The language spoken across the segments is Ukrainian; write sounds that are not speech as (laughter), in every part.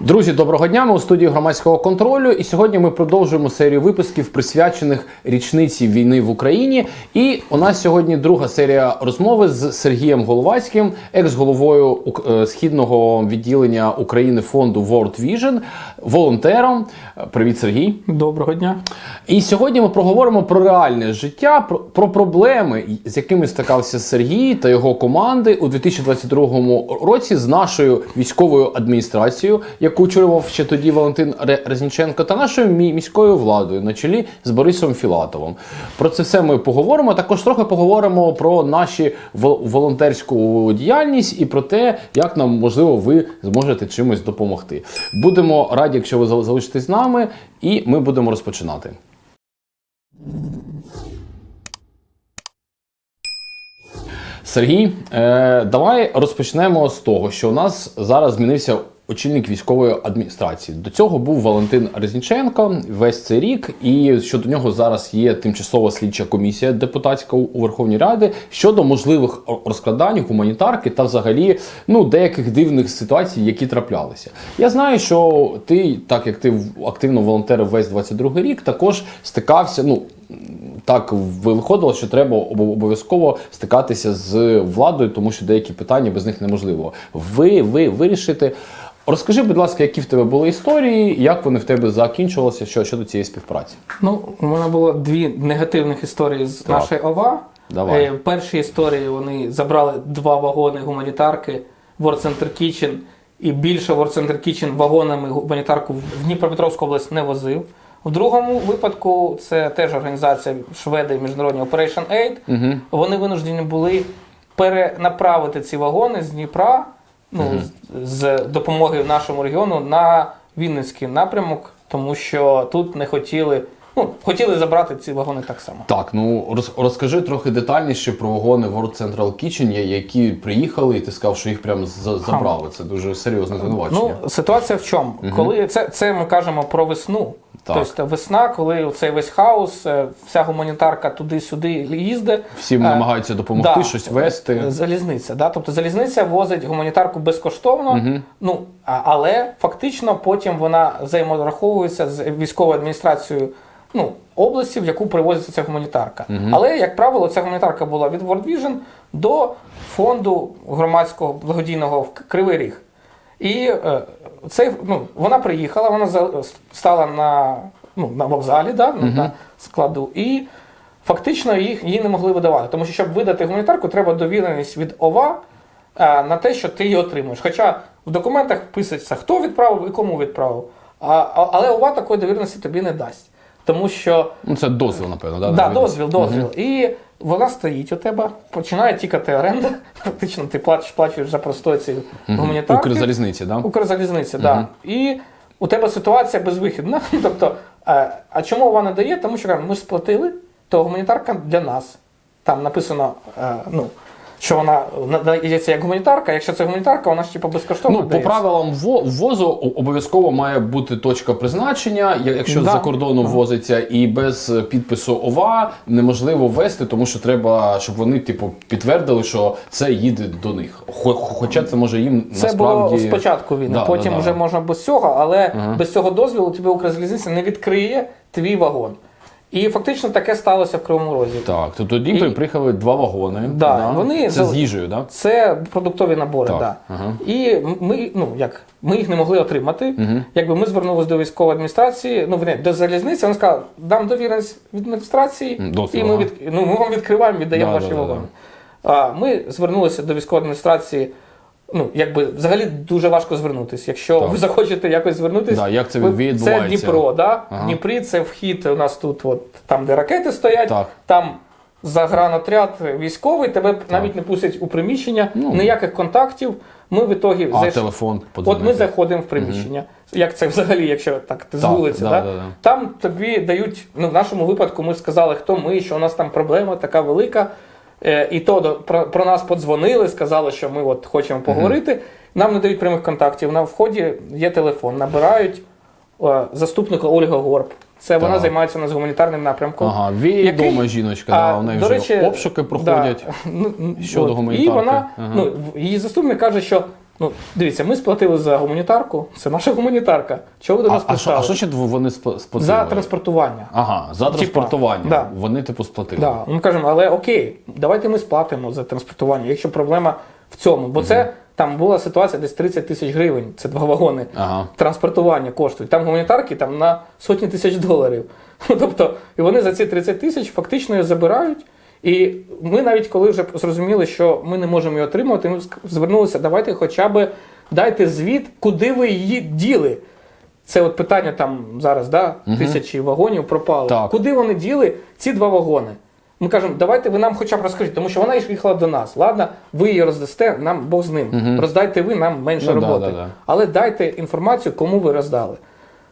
Друзі, доброго дня. Ми у студії громадського контролю. І сьогодні ми продовжуємо серію випусків, присвячених річниці війни в Україні. І у нас сьогодні друга серія розмови з Сергієм Головацьким, екс-головою е, східного відділення України фонду World Vision, волонтером. Привіт, Сергій. Доброго дня. І сьогодні ми проговоримо про реальне життя, про, про проблеми, з якими стикався Сергій та його команди у 2022 році з нашою військовою адміністрацією, яку очолював ще тоді Валентин Резніченко, та нашою міською владою на чолі з Борисом Філатовим. Про це все ми поговоримо. Також трохи поговоримо про наші волонтерську діяльність і про те, як нам можливо ви зможете чимось допомогти. Будемо раді, якщо ви залишитесь з нами, і ми будемо розпочинати. Сергій, е, давай розпочнемо з того, що у нас зараз змінився очільник військової адміністрації. До цього був Валентин Резніченко весь цей рік, і щодо нього зараз є тимчасова слідча комісія депутатська у Верховній Раді щодо можливих розкрадань гуманітарки та взагалі ну деяких дивних ситуацій, які траплялися. Я знаю, що ти, так як ти активно волонтерив весь 22 рік, також стикався. Ну так ви- виходило, що треба обов'язково стикатися з владою, тому що деякі питання без них неможливо. Ви, ви вирішити. Розкажи, будь ласка, які в тебе були історії, як вони в тебе закінчувалися що, щодо цієї співпраці? Ну, у мене було дві негативних історії з Так. нашої ОВА. Давай. Е, В першій історії вони забрали два вагони гуманітарки World Center Kitchen, і більше World Center Kitchen вагонами гуманітарку в Дніпропетровську область не возив. В другому випадку це теж організація Шведи Міжнародні Operation Aid. Угу. Вони винуждені були перенаправити ці вагони з Дніпра ну, з, з допомоги нашому регіону на Вінницький напрямок, тому що тут не хотіли, ну, хотіли забрати ці вагони так само. Так, ну роз, розкажи трохи детальніше про вагони World Central Kitchen, які приїхали, і ти сказав, що їх прямо за- забрали. Це дуже серйозне звинувачення. Ну, ситуація в чому? Коли це, це ми кажемо про весну. Так. Тобто весна, коли цей весь хаос, е, вся гуманітарка туди-сюди їздить. Всім Е, намагаються допомогти, да. щось вести. Залізниця, да? тобто залізниця возить гуманітарку безкоштовно, ну але фактично потім вона взаємораховується з військовою адміністрацією ну, області, в яку привозиться ця гуманітарка. Але, як правило, ця гуманітарка була від World Vision до фонду громадського благодійного в Кривий Ріг. І е, цей, ну, вона приїхала, вона стала на, ну, на вокзалі, да, ну, на складу, і фактично їх, її не могли видавати. Тому що, щоб видати гуманітарку, треба довіреність від ОВА е, на те, що ти її отримуєш. Хоча в документах писаться, хто відправив і кому відправив. А, а- але ОВА такої довіреності тобі не дасть. Тому що Ну, це дозвіл, напевно, да? Да, на- дозвіл, дозвіл. І вона стоїть у тебе, починає тікати оренда. (laughs) Фактично, ти платиш, плачеш за простої цієї гуманітарки. Укрзалізниці, да? Укрзалізниці, да. І у тебе ситуація безвихідна. (laughs) Тобто, е, а чому вона не дає? Тому що кажуть, ми ж сплатили, то гуманітарка для нас. Там написано, е, ну, що вона надається як гуманітарка. Якщо це гуманітарка, вона ж типу безкоштовно. Ну, по правилам ввозу обов'язково має бути точка призначення, якщо Да. за кордону ввозиться, і без підпису ОВА неможливо ввести, тому що треба, щоб вони типу підтвердили, що це їде до них. Хоча це може їм Це насправді було спочатку війни, Да, потім да, да. вже можна без цього, але без цього дозволу тобі Укрзалізниця не відкриє твій вагон. І фактично таке сталося в Кривому Розі. Так, то тоді І- приїхали два вагони. Да, вони це з їжею, да? Це продуктові набори, Так, Да. ага. І ми, ну як, ми їх не могли отримати. Якби ми звернулися до військової адміністрації, ну вони до залізниці, вони сказали, дам довіреність від адміністрації, дозвіл, і ми, від, ну, ми вам відкриваємо, віддаємо Да, ваші да, да, вагони. А, ми звернулися до військової адміністрації. Ну, якби взагалі дуже важко звернутися. Якщо Так. ви захочете якось звернутися, Да, як це ви- відбувається? Це Дніпро, да? Ага. Дніпрі це вхід у нас тут, от, там, де ракети стоять, Так. там загранотряд військовий, тебе навіть не пустять у приміщення, Ну. ніяких контактів. Ми в ітогі А зайш- телефон От ми заходимо в приміщення. Як це взагалі, якщо так ти з Так, вулиці, да, да, да, да. там тобі дають, ну в нашому випадку ми сказали, хто ми, що у нас там проблема така велика. Е, і то до- про, про нас подзвонили, сказали, що ми от хочемо поговорити. Нам не дають прямих контактів. На вході є телефон, набирають е, заступника Ольга Горб. Це вона займається у нас гуманітарним напрямком. Ага, відома Який- жіночка, А, да, у неї до вже речі, обшуки проходять. Да, (laughs) ну, ну, щодо от. гуманітарки. І вона, Ага. ну, її заступник каже, що Ну, дивіться, ми сплатили за гуманітарку, це наша гуманітарка. Чого ви до нас а, що, а що ще вони спла- сплатили? За транспортування. Ага, за транспортування. да. Вони типу сплатили. Да. Ми кажемо, але окей, давайте ми сплатимо за транспортування, якщо проблема в цьому. Бо це там була ситуація десь 30 тисяч гривень, це два вагони. Ага. Транспортування коштують. Там гуманітарки там на сотні тисяч доларів. (laughs) Ну, Тобто, і вони за ці 30 тисяч фактично забирають. І ми навіть коли вже зрозуміли, що ми не можемо її отримувати, ми звернулися, давайте хоча б дайте звіт, куди ви її діли. Це от питання там зараз, да, тисячі вагонів пропали. Так. Куди вони діли ці два вагони? Ми кажемо, давайте ви нам хоча б розкажіть, тому що вона їхала до нас. Ладно, ви її роздасте, нам Бог з ним. Роздайте ви, нам менше Ну да, роботи. да, да. Але дайте інформацію, кому ви роздали.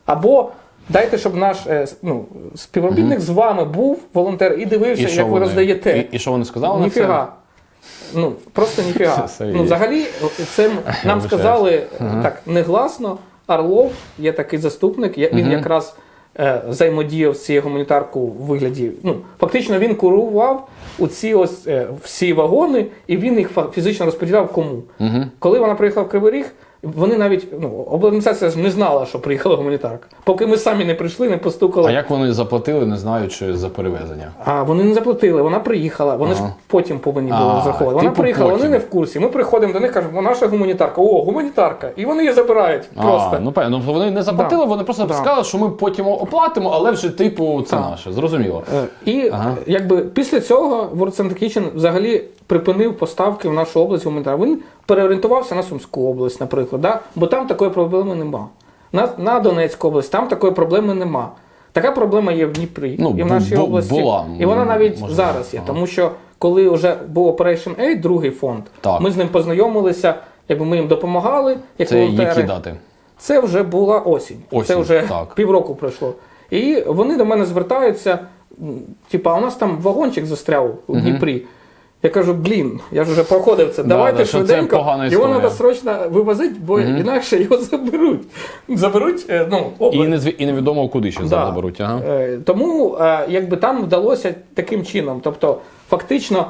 Або дайте, щоб наш е, ну, співробітник з вами був волонтер і дивився, що як ви роздаєте. І, і що вони сказали на Ніфіга. Ну, просто ніфіга. (laughs) Ну, взагалі, це м- нам сказали е, так негласно. Орлов є такий заступник, він якраз е, взаємодіяв з цією гуманітаркою у вигляді. Ну, фактично він курував у ці ось е, всі вагони, і він їх фа- фізично розподіляв кому. Коли вона приїхала в Кривий Ріг, вони навіть ну, обладміністрація ж не знала, що приїхала гуманітарка. Поки ми самі не прийшли, не постукали. А як вони заплатили, не знаючи за перевезення? А вони не заплатили, вона приїхала. Вони ж потім повинні були розраховувати. Вона типу приїхала, потім. вони не в курсі. Ми приходимо до них, кажемо, наша гуманітарка. О, гуманітарка. І вони її забирають просто. А, ну певно, ну, вони не заплатили, вони просто Да. сказали, що ми потім оплатимо, але вже типу це Так. наше. Зрозуміло. Е, І Ага. якби після цього World Center Kitchen взагалі припинив поставки в нашу область гуманітарну. Він переорієнтувався на Сумську область, наприклад, да? бо там такої проблеми нема. На, на Донецьку область там такої проблеми нема. Така проблема є в Дніпрі Ну, і в нашій бу- області. була, і вона навіть можливо. зараз є. Ага. Тому що коли вже був Operation Aid, другий фонд, Так. ми з ним познайомилися, якби ми їм допомагали, як Це волонтери. які дати? Це вже була осінь. Осінь, це вже так. півроку пройшло. І вони до мене звертаються, типа, у нас там вагончик застряв у Дніпрі. Я кажу, блін, я ж вже проходив це. Давайте да, це швиденько. погана Його треба срочно вивозити, бо інакше його заберуть. Заберуть, е, ну, І, не, і невідомо куди ще Да. заберуть. Ага. Е, Тому е, якби там вдалося таким чином. Тобто, фактично,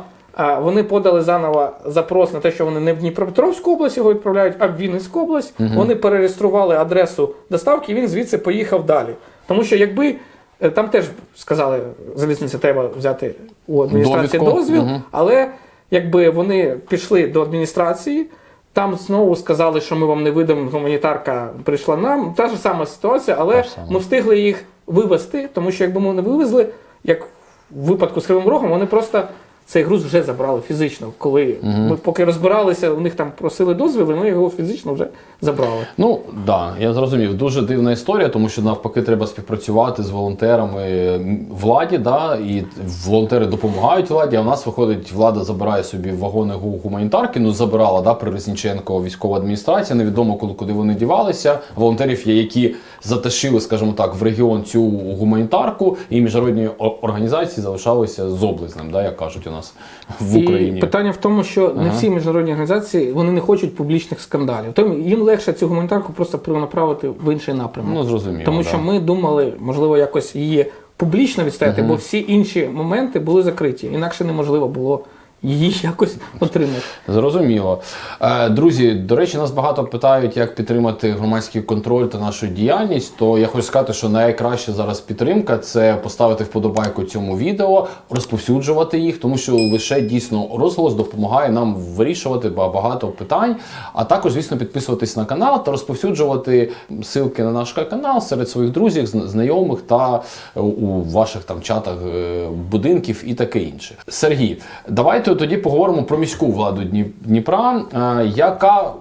вони подали заново запрос на те, що вони не в Дніпропетровську область його відправляють, а в Вінницьку область. Вони перереєстрували адресу доставки, і він звідси поїхав далі. Тому що якби. Е, Там теж сказали, залізниця треба взяти у адміністрації Довідку. дозвіл, Мгм. але якби вони пішли до адміністрації, там знову сказали, що ми вам не видамо, гуманітарка прийшла нам. Та ж сама ситуація, але Та ж сама. ми встигли їх вивезти, тому що якби ми не вивезли, як в випадку з Кривим Рогом, вони просто цей груз вже забрали фізично. Коли ми поки розбиралися, у них там просили дозвіл, і ми його фізично вже забрали. Ну да, я зрозумів. Дуже дивна історія, тому що навпаки треба співпрацювати з волонтерами владі, да, і волонтери допомагають владі. А в нас виходить, влада забирає собі вагони гуманітарки. Ну забирала да, при Резніченко військова адміністрація. Невідомо коли куди вони дівалися. Волонтерів є, які затащили, скажімо так, в регіон цю гуманітарку, і міжнародні організації залишалися з облизнем, да, як кажуть у нас в Україні. І питання в тому, що не Ага. всі міжнародні організації вони не хочуть публічних скандалів. Тому їм легше цю гуманітарку просто перенаправити в інший напрямок. Ну зрозуміло. Тому да. що ми думали, можливо, якось її публічно відстояти, бо всі інші моменти були закриті. Інакше неможливо було її якось отримати. Зрозуміло. Е, Друзі, до речі, нас багато питають, як підтримати громадський контроль та нашу діяльність. То я хочу сказати, що найкраща зараз підтримка це поставити вподобайку цьому відео, розповсюджувати їх, тому що лише дійсно розголос допомагає нам вирішувати багато питань. А також, звісно, підписуватись на канал та розповсюджувати ссылки на наш канал серед своїх друзів, знайомих та е, у ваших там чатах е, будинків і таке інше. Сергій, давайте тоді поговоримо про міську владу Дніпра. Е, Яка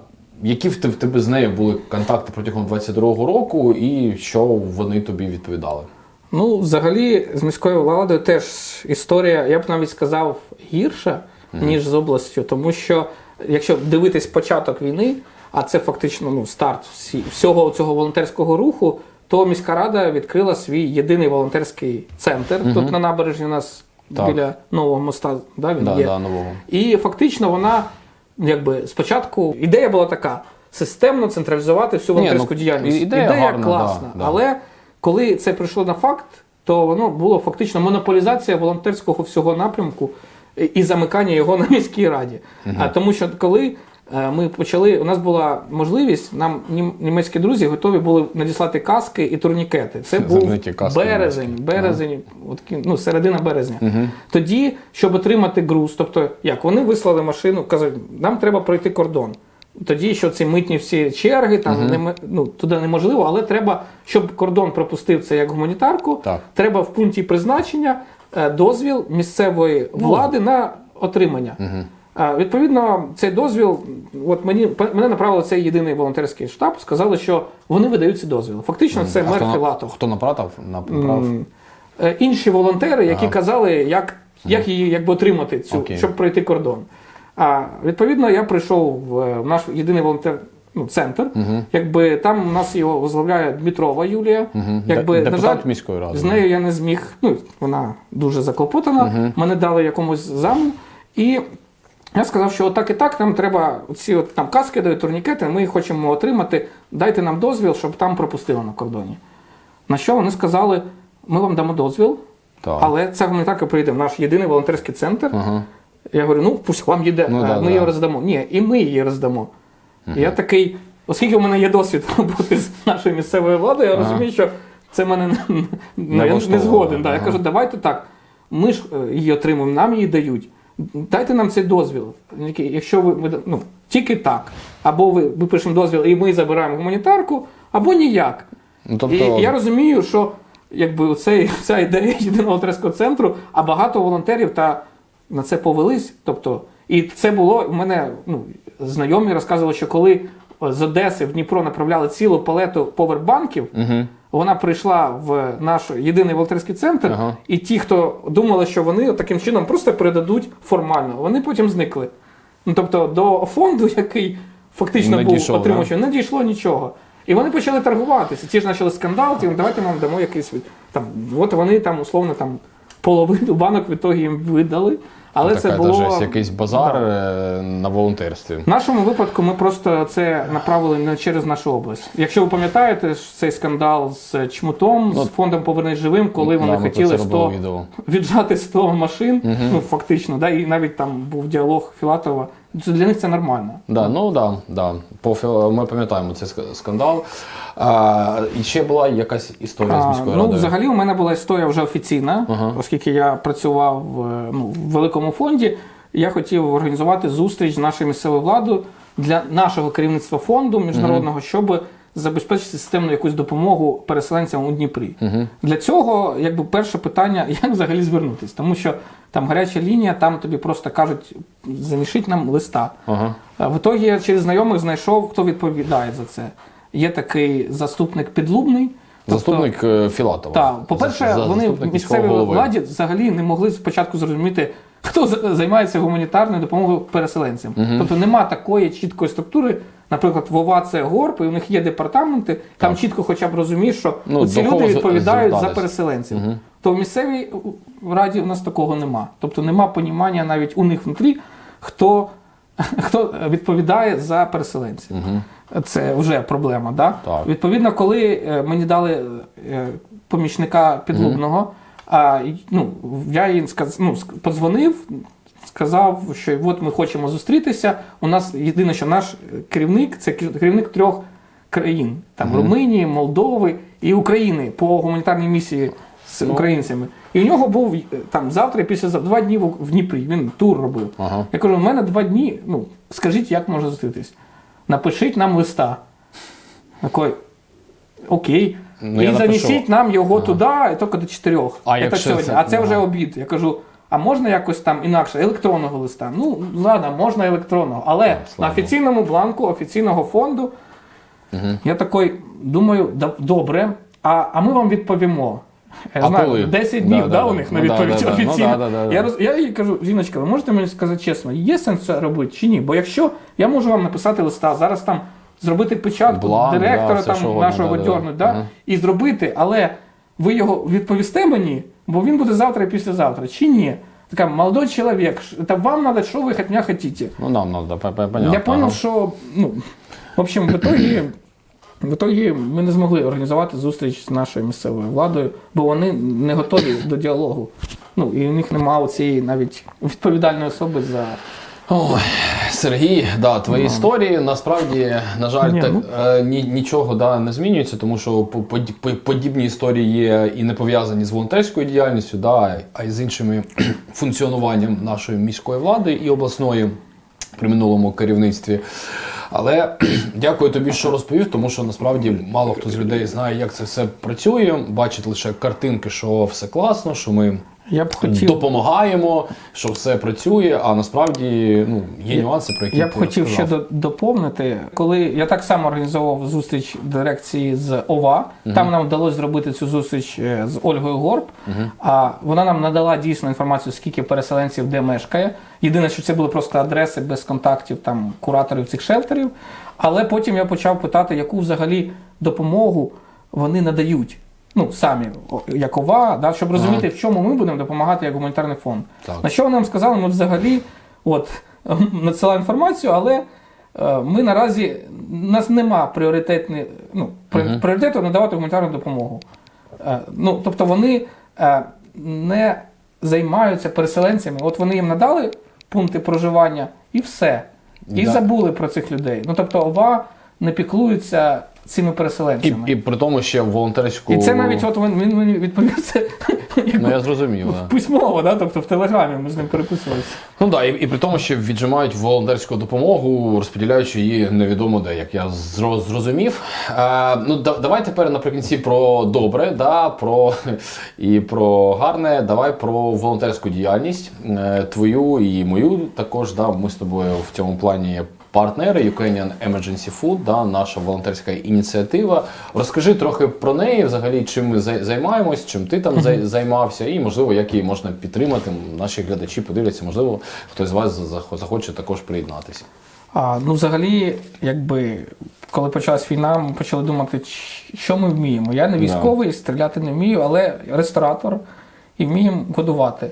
які в в тебе з нею були контакти протягом 22-го року, і що вони тобі відповідали? Ну, взагалі, з міською владою теж історія, я б навіть сказав, гірша, ніж з областю, тому що якщо дивитись початок війни, а це фактично ну, старт всі, всього цього волонтерського руху, то міська рада відкрила свій єдиний волонтерський центр. Тут на набережні у нас Так. біля нового моста. Да, він Да, є. да, нового. І фактично вона, якби спочатку, ідея була така: системно централізувати всю волонтерську ну, діяльність. ідея гарна, класна. да, да. Але коли це прийшло на факт, то воно було фактично монополізація волонтерського всього напрямку і- замикання його на міській раді. А тому що коли ми почали. У нас була можливість, нам німецькі друзі готові були надіслати каски і турнікети. Це був березень, німецькі. березень, от, ну, середина березня. Тоді, щоб отримати груз, тобто як вони вислали машину, кажуть, нам треба пройти кордон. Тоді, що ці митні всі черги, там нема- ну, туди неможливо, але треба, щоб кордон пропустив це як гуманітарку, Так. треба в пункті призначення е, дозвіл місцевої влади на отримання. А, Відповідно, цей дозвіл, от мені мене направили цей єдиний волонтерський штаб, сказали, що вони видають ці дозвіли. Фактично, це А мер хто, Філатов. хто направив? Направ? Е, Інші волонтери, які казали, як, як її якби отримати цю, Окей. щоб пройти кордон. А відповідно, я прийшов в наш єдиний волонтер. Ну, центр, якби там у нас його возглавляє Дмитрова Юлія. Якби, Де- на жаль, міської ради. з нею я не зміг. Ну, вона дуже заклопотана. Мене дали якомусь заму. І я сказав, що отак і так нам треба ці от там каски дають, турнікети, ми їх хочемо отримати. Дайте нам дозвіл, щоб там пропустили на кордоні. На що вони сказали: ми вам дамо дозвіл, Так. але ця гуманітарка прийде в наш єдиний волонтерський центр. Ага. Я говорю, ну пусть вам їде, Ну, да, ми да. її роздамо. Ні, і ми її роздамо. І я такий, оскільки у мене є досвід роботи з нашою місцевою владою, я Ага. розумію, що це мене не, не влаштовує, згоден. Да. Я кажу, давайте так. Ми ж е, її отримуємо, нам її дають. Дайте нам цей дозвіл. Якщо ви ви- ну, тільки так. Або ви, ми пишемо дозвіл і ми забираємо гуманітарку, або ніяк. Ну, тобто, І я розумію, що якби цей, ця ідея єдиного волонтерського центру, а багато волонтерів та на це повелись. Тобто, і це було у мене ну, знайомі розказували, що коли з Одеси в Дніпро направляли цілу палету повербанків, Угу. вона прийшла в наш єдиний волонтерський центр, Ага. і ті, хто думали, що вони таким чином просто передадуть формально, вони потім зникли. Ну тобто до фонду, який фактично Не був дійшов, отримувачем, не дійшло нічого. І вони почали торгуватися. Ті ж почали скандал, ті, давайте ми вам дамо якийсь там. От вони там условно там половину банок в ітогі їм видали. Але це було жесть, якийсь базар Да. е, на волонтерстві. в нашому випадку ми просто це направили не через нашу область. Якщо ви пам'ятаєте цей скандал з чмутом, з фондом Повернись живим, коли вони Да, хотіли це 100, віджати 100 машин, ну фактично, да, і навіть там був діалог Філатова. Це для них це нормально. Да, ну да, да. По, ми пам'ятаємо цей скандал. А, і ще була якась історія з А, міською ну, радою. взагалі, у мене була історія вже офіційна, Ага. оскільки я працював е, ну, в великому фонді. Я хотів організувати зустріч з нашою місцевою владою для нашого керівництва фонду міжнародного, щоб забезпечити системну якусь допомогу переселенцям у Дніпрі. Для цього, якби перше питання, (laughs) як взагалі звернутися, тому що там гаряча лінія, там тобі просто кажуть, замішіть нам листа. Ага. В ітогі я через знайомих знайшов, хто відповідає за це. Є такий заступник підлубний. тобто- Заступник е, Філатова. так, по-перше, За- вони в місцевій голови. владі взагалі не могли спочатку зрозуміти, хто займається гуманітарною допомогою переселенцям. Тобто нема такої чіткої структури. Наприклад, в ОВА це ГОРП, і у них є департаменти, там чітко хоча б розумієш, що Ну, ці люди відповідають за переселенців. То в місцевій раді у нас такого нема. Тобто нема понімання навіть у них внутрі, хто, (laughs) хто відповідає за переселенців. Це вже проблема. Да? Так. Відповідно, коли е, мені дали е, помічника підлубного, а, ну, я їм сказ, ну, подзвонив, сказав, що от ми хочемо зустрітися. У нас єдине, що наш керівник це керівник трьох країн: там Румунії, Молдови і України по гуманітарній місії з Ну. українцями. І у нього був е, там завтра післязавтра два дні в, Дніпрі. Він тур робив. Ага. Я кажу, у мене два дні. Ну, скажіть, як можна зустрітись? Напишіть нам листа. Такий, окей. Ну, і занесіть нам його туди, і тільки до чотирьох. А Це це- а це вже ага. обід. Я кажу, а можна якось там інакше, електронного листа? Ну, ладно, можна електронного. Але на офіційному бланку офіційного фонду я такий думаю, добре, а, а ми вам відповімо. Я знаю, 10 днів Да, да, да, у них на Ну, да, відповідь да, да. Ну, офіційно. да, да, да, да. Я, роз, я їй кажу, жіночка, ви можете мені сказати чесно, є сенс це робити чи ні? Бо якщо я можу вам написати листа, зараз там зробити печатку Бланк, директора да, там нашого да, да. дьорнуть, да, Ага. і зробити, але ви його відповісте мені, бо він буде завтра і післязавтра, чи ні? Така, молодой чоловік, та вам треба, що ви від мене хочете? Ну, нам надо, по- по- понятно. Я понял, що ну, в общем, в итоге, в итоге ми не змогли організувати зустріч з нашою місцевою владою, бо вони не готові до діалогу. Ну і у них немає цієї навіть відповідальної особи за Ой, Сергій, да, твої історії насправді, на жаль, Ні, так, ну. е, ні, нічого да, не змінюється, тому що по- по- по- подібні історії є і не пов'язані з волонтерською діяльністю, да, а й з іншими (clears throat) функціонуванням нашої міської влади і обласної при минулому керівництві. Але (clears throat) дякую тобі, що розповів, тому що насправді мало хто з людей знає, як це все працює. Бачить лише картинки, що все класно, що ми Я б хотів, допомагаємо, що все працює, а насправді ну, є нюанси, про які я б хотів ще доповнити. Коли я так само організовував зустріч дирекції з ОВА, там нам вдалося зробити цю зустріч е, з Ольгою Горб. А вона нам надала дійсно інформацію, скільки переселенців де мешкає. Єдине, що це були просто адреси без контактів там кураторів цих шелтерів. Але потім я почав питати, яку взагалі допомогу вони надають. Ну, самі, як ОВА, да, щоб розуміти, в чому ми будемо допомагати як гуманітарний фонд. Так. На що вони нам сказали, ми взагалі от, (laughs) надсилаємо інформацію, але е, ми наразі у нас нема пріоритетні, ну, при- пріоритету надавати гуманітарну допомогу. Е, ну, тобто вони е, не займаються переселенцями. От вони їм надали пункти проживання і все. І Да. забули про цих людей. Ну тобто ОВА не піклується цими переселенцями. і при тому ще волонтерську. І це навіть от він, він мені відповів це Ну я зрозумів. Да. письмово, да? тобто в телеграмі ми з ним переписувалися. Ну да, і, і при тому, що віджимають волонтерську допомогу, розподіляючи її невідомо де, як я зро- зрозумів. Е, ну да, давай тепер наприкінці про добре, да, про і про гарне. Давай про волонтерську діяльність е, твою і мою також. Да, ми з тобою в цьому плані. Партнери Ukrainian Emergency Food, да, наша волонтерська ініціатива. Розкажи трохи про неї, взагалі, чим ми займаємось, чим ти там займався, і можливо, як її можна підтримати. Наші глядачі подивляться, можливо, хтось з вас захоче також приєднатися. А, ну, взагалі, якби, коли почалась війна, ми почали думати, що ми вміємо. Я не військовий, стріляти не вмію, але ресторатор і вміємо годувати.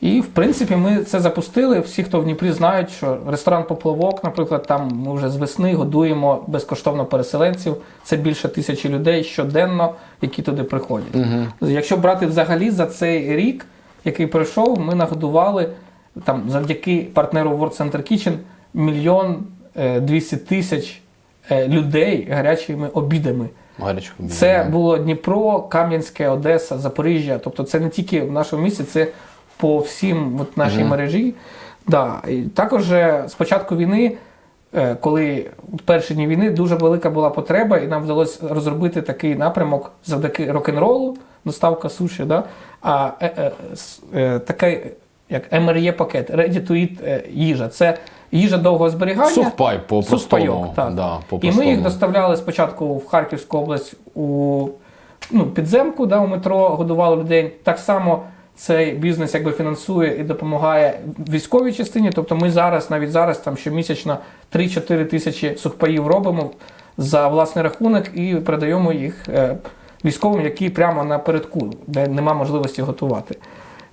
І, в принципі, ми це запустили. Всі, хто в Дніпрі, знають, що ресторан Поплавок, наприклад, там ми вже з весни годуємо безкоштовно переселенців. Це більше тисячі людей щоденно, які туди приходять. Якщо брати взагалі за цей рік, який пройшов, ми нагодували там завдяки партнеру World Center Kitchen мільйон е, 200 тисяч е, людей гарячими обідами. Це було Дніпро, Кам'янське, Одеса, Запоріжжя. Тобто це не тільки в нашому місті, це по всім от нашій мережі. Да. І також з початку війни, е, коли в перші дні війни дуже велика була потреба, і нам вдалося розробити такий напрямок завдяки рок-н-ролу, доставка суші. Да? А е, е, е, такий як МРЄ пакет, Ready to Eat е, їжа. Це їжа довгого зберігання. Сухпай по простому. так. Да, по і ми їх доставляли спочатку в Харківську область у ну, підземку, да, у метро, годували людей. Так само цей бізнес якби фінансує і допомагає військовій частині. Тобто ми зараз, навіть зараз, там щомісячно 3-4 тисячі сухпаїв робимо за власний рахунок і передаємо їх е, військовим, які прямо напередку, де нема можливості готувати.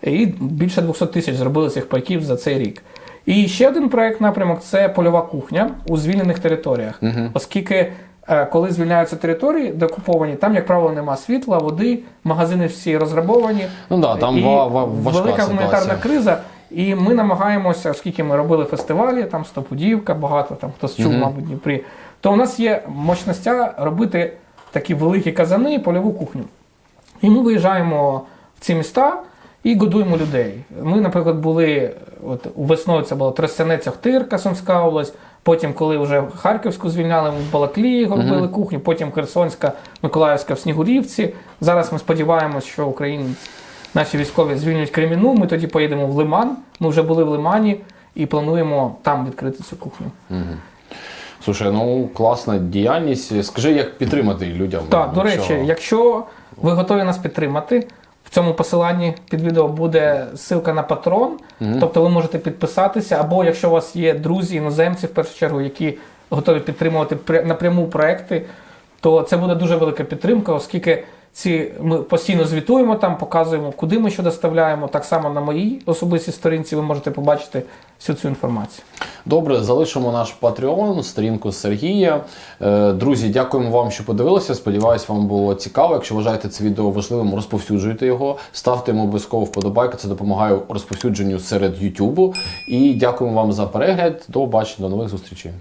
І більше 200 тисяч зробили цих пайків за цей рік. І ще один проект напрямок це польова кухня у звільнених територіях. Оскільки, е, коли звільняються території деокуповані, там, як правило, нема світла, води, магазини всі розграбовані. Ну да, там і ва- ва- важка велика гуманітарна криза. І ми намагаємося, оскільки ми робили фестивалі, там Стопудівка, багато там хтось чув, мабуть, Дніпрі, то у нас є мощностя робити такі великі казани, польову кухню. І ми виїжджаємо в ці міста і годуємо людей. Ми, наприклад, були от весною це було Тростянець, Охтирка, Сумська область. Потім, коли вже Харківську звільняли, ми в Балаклії робили кухню, потім Херсонська, Миколаївська в Снігурівці. Зараз ми сподіваємось, що Україні наші військові звільнять Креміну. Ми тоді поїдемо в Лиман. Ми вже були в Лимані і плануємо там відкрити цю кухню. Слушай, ну класна діяльність. Скажи, як підтримати людям. Так, до речі, якщо ви готові нас підтримати, цьому посиланні під відео буде ссылка на патрон, тобто ви можете підписатися, або якщо у вас є друзі, іноземці, в першу чергу, які готові підтримувати пр- напряму проекти, то це буде дуже велика підтримка, оскільки ці ми постійно звітуємо там, показуємо, куди ми що доставляємо. Так само на моїй особистій сторінці ви можете побачити всю цю інформацію. Добре, залишимо наш Patreon, сторінку Сергія. Е, Друзі, дякуємо вам, що подивилися. Сподіваюсь, вам було цікаво. Якщо вважаєте це відео важливим, розповсюджуйте його, ставте йому обов'язково вподобайку. Це допомагає розповсюдженню серед YouTube. І дякуємо вам за перегляд. До побачення, до нових зустрічей.